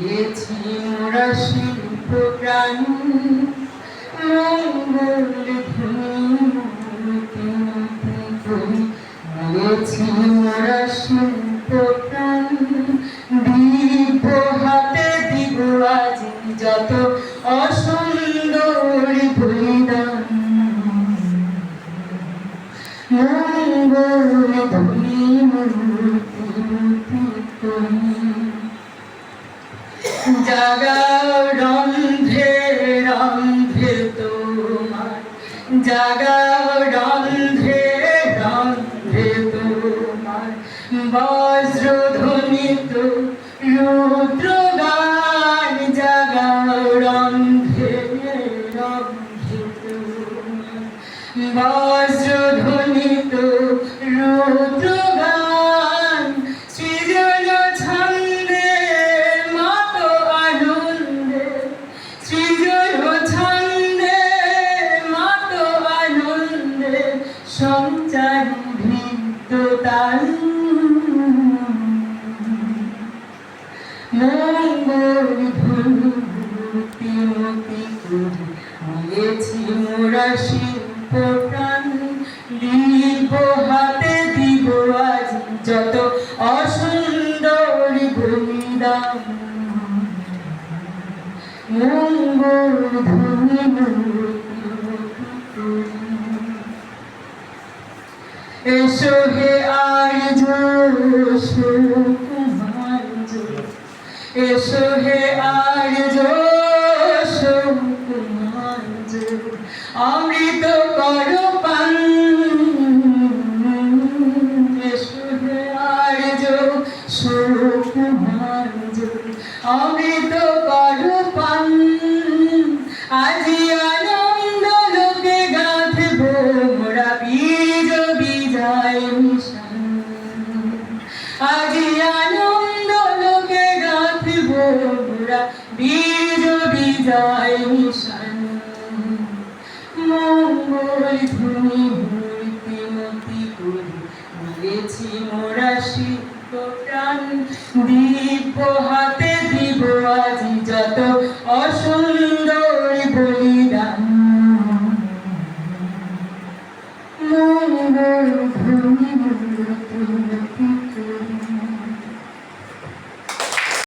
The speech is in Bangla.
গেছি মোরা শিল্প প্রাণ মঙ্গল ধুনি গেছি মোরা শিল্প জাগাও রন্ধে রন্ধে তোমার। জাগাও রন্ধে রন্ধে তোমার। বজ্রধ্বনিত রুদ্র গান জাগাও রন্ধে রন্ধে তোমার। বজ্রধ্বনিত সঞ্চারী ভিত্ত তান মঙ্গল ধুতি মতি হয়েছি মোরা শিল্প প্রাণ। দিব যত অসুন্দর বলিদান মঙ্গল ধ্বনি এসো হে আর্য কুমার এসো হে আর্য কুমার অমৃত কর পান এসো হে আর্য সুকুমার অমৃত কর পান আজি বন্ধুরা বীর যদি মিশন। মঙ্গল ভূমি মতি করি মোরা শিল্প প্রাণ দীপ হাতে